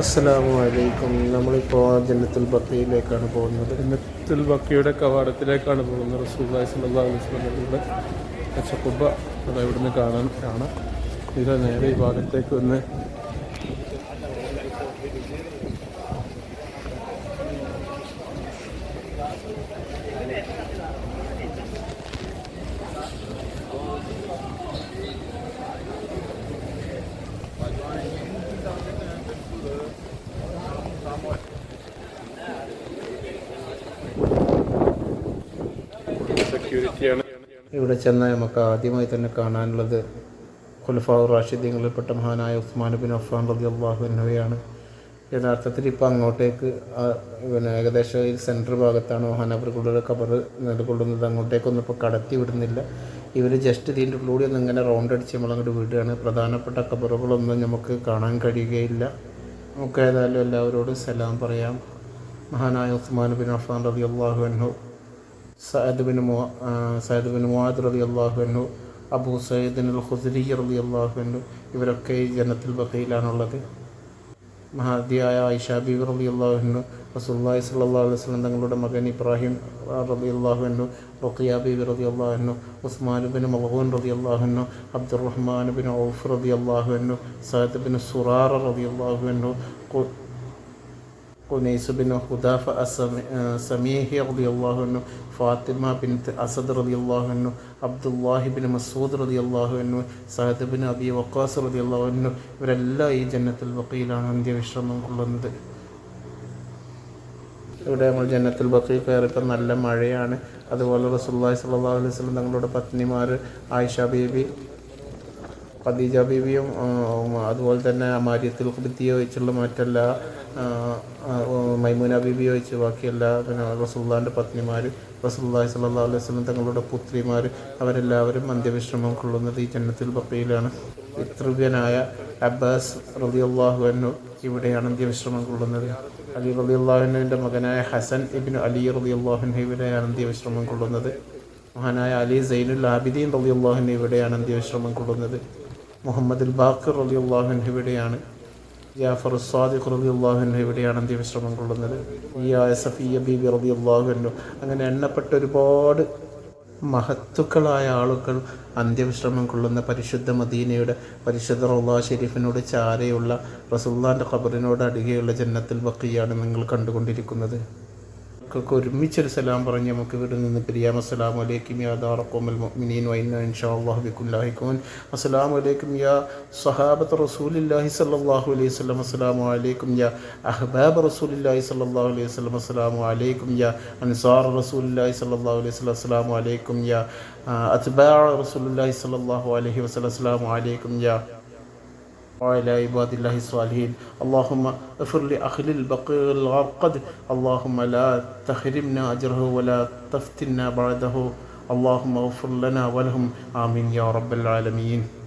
അസ്സലാമു അലൈക്കും നമ്മളിപ്പോൾ ജന്നത്തുൽ ബക്കയിലേക്കാണ് പോകുന്നത്. ജന്നത്തുൽ ബക്കയുടെ കവാടത്തിലേക്കാണ് പോകുന്നത് റസൂല്ലായി സല്ലല്ലാഹു അലൈഹി വസല്ലമയുടെ പച്ചക്കുബ്ബ അത് കാണാൻ കാണാം. ഇത് നേരെ ഈ ഭാഗത്തേക്ക് വന്ന് സെക്യൂരിറ്റിയാണ് ഇവിടെ ചെന്നാൽ നമുക്ക് ആദ്യമായി തന്നെ കാണാനുള്ളത് ഖുലഫാ റാഷിദ്ദീങ്ങളിൽപ്പെട്ട മഹാനായ ഉസ്മാൻ ബിൻ അഫ്ഫാൻ റബി അള്ളാഹു എന്നിവയാണ് യഥാർത്ഥത്തിൽ ഇപ്പോൾ അങ്ങോട്ടേക്ക് പിന്നെ ഏകദേശം ഈ സെന്റർ ഭാഗത്താണ് മഹാനവറുകളുടെ കബർ നിലകൊള്ളുന്നത്. അങ്ങോട്ടേക്കൊന്നും ഇപ്പോൾ കടത്തി വിടുന്നില്ല. ഇവർ ജസ്റ്റ് ഇതിന്റെ ഉള്ളിലൂടെ ഒന്ന് ഇങ്ങനെ റൗണ്ട് അടിച്ച് നമ്മളങ്ങോട്ട് വിടുകയാണ്. പ്രധാനപ്പെട്ട കബറുകളൊന്നും നമുക്ക് കാണാൻ കഴിയുകയില്ല. നമുക്ക് ഏതായാലും എല്ലാവരോടും സലാം പറയാം. മഹാനായ ഉസ്മാൻ ബിൻ അഫ്ഫാൻ റബി അള്ളാഹു അൻഹു സഅദ് ബിൻ മു സയദ് സഅദ് ബിൻ മുആദ് റളി അള്ളാഹു അൻഹു അബൂ സയ്യിദിൻ അൽ ഹുസരി റളി അള്ളാഹു അൻഹു ഇവരൊക്കെ ഈ ജനത്തിൽ ബഹയിലാണുള്ളത് മഹാദിയായ ആയിഷ റബി അള്ളാഹു അൻഹു റസൂലുള്ളാഹി സ്വല്ലല്ലാഹു അലൈഹി വസല്ലം തങ്ങളുടെ മകൻ ഇബ്രാഹിം റബി അള്ളാഹു റുഖിയ റബി റളി അള്ളാഹു അൻഹു ഉസ്മാൻ ബിൻ മഹൂൻ റബി അള്ളാഹു അൻഹു അബ്ദുറഹ്മാൻ ബിൻ ഔഫ് റബി അള്ളാഹു അൻഹു സഅദ് ബിൻ സുറാറ റബി അള്ളാഹു കുനൈസ് ബിൻ ഹുദാഫ സമീഹി റതി അള്ളാഹുനു ഫാത്തിമ ബിൻ അസദ് റതി അള്ളാഹുനു അബ്ദുല്ലാഹി ബിൻ മസൂദ് റതി അള്ളാഹുനു സഹദ് ബിൻ അബി വക്കാസ് റതി അള്ളാഹുനു ഇവരെല്ലാം ഈ ജന്നത്തുൽ ബക്കയിലാണ് അന്ത്യവിശ്രമം കൊള്ളുന്നത്. ഇവിടെ നമ്മൾ ജന്നത്തുൽ ബക്കയിൽ കയറിയപ്പോൾ നല്ല മഴയാണ്. അതുപോലെ റസുല്ലാഹി സല്ലാ അലൈഹി വസ്ലം തങ്ങളുടെ പത്നിമാർ ആയിഷ ബീബി ഖദീജ ബീവിയും അതുപോലെ തന്നെ മാര്യത്തിൽ കുബിത്തിയെ വെച്ചുള്ള മറ്റെല്ലാ മൈമൂന ബീബിയെ വെച്ച് ബാക്കിയെല്ലാ പിന്നെ റസുല്ലാന്റെ പത്നിമാർ റസുല്ലാഹി സല്ലാ അലൈഹി വസല്ലം തങ്ങളുടെ പുത്രിമാർ അവരെല്ലാവരും അന്ത്യവിശ്രമം കൊള്ളുന്നത് ഈ ജന്നത്തുൽ പപ്പയിലാണ് പിതൃവ്യനായ അബ്ബാസ് റളിയല്ലാഹു അൻഹു ഇവിടെയാണ് അന്ത്യവിശ്രമം കൊള്ളുന്നത്. അലി റളിയല്ലാഹുവിന്റെ മകനായ ഹസൻ ഇബിൻ അലി റളിയല്ലാഹു ഇവിടെയാണ് അന്ത്യവിശ്രമം കൊള്ളുന്നത്. മഹാനായ അലി സൈനുൽ ആബിദീൻ റളിയല്ലാഹു ഇവിടെയാണ് അന്ത്യവിശ്രമം കൊള്ളുന്നത്. മുഹമ്മദ് ബാക്കർ അലി ഇവിടെയാണ്. ജാഫർ സാദിഖ് റളിയല്ലാഹു ഇവിടെയാണ് അന്ത്യവിശ്രമം കൊള്ളുന്നത്. ഈ ആയ സഫിയ ബീബി അൻഹു. അങ്ങനെ എണ്ണപ്പെട്ട ഒരുപാട് മഹത്തുക്കളായ ആളുകൾ അന്ത്യവിശ്രമം കൊള്ളുന്ന പരിശുദ്ധ മദീനയുടെ പരിശുദ്ധ റൗള ഷെരീഫിനോട് ചാരയുള്ള റസുല്ലാന്റെ ഖബറിനോട് അടികെയുള്ള ജന്നത്തുൽ ബക്കിയാണ് നിങ്ങൾ കണ്ടുകൊണ്ടിരിക്കുന്നത്. ഒക്കെ ഒരുമിച്ചൊരു സലാം പറഞ്ഞ് നമുക്ക് ഇവിടെ നിന്ന് പിരിയാം. അസ്സലാം അലൈക്കും യാ ദാറക്കോമൽ മുഅ്മിനീൻ വഇന്ന ഇൻഷാ അല്ലാഹു ബിക്കും ലാഹിഖൂൻ അലൈക്കും യാ സഹാബത്ത് റസൂലില്ലാഹി സ്വല്ലല്ലാഹു അലൈഹി വസല്ലം. അസ്സലാമു അലൈക്കും യാ അഹ്ബാബ് റസൂലില്ലാഹി സ്വല്ലല്ലാഹു അലൈഹി വസല്ലം. അസ്സലാമു അലൈക്കും യാ അൻസാർ റസൂലില്ലാഹി സ്വല്ലല്ലാഹു അലൈഹി വസല്ലം. അസ്സലാമു അലൈക്കും യാ അത്ബാ റസൂലില്ലാഹി സ്വല്ലല്ലാഹു അലൈഹി വസല്ലം. അസ്സലാമു അലൈക്കും യാ وعلى عباد الله الصالحين. اللهم اغفر لأخل البقيع الغرقد. اللهم لا تحرمنا أجره ولا تفتنا بعده. اللهم اغفر لنا ولهم. آمين يا رب العالمين.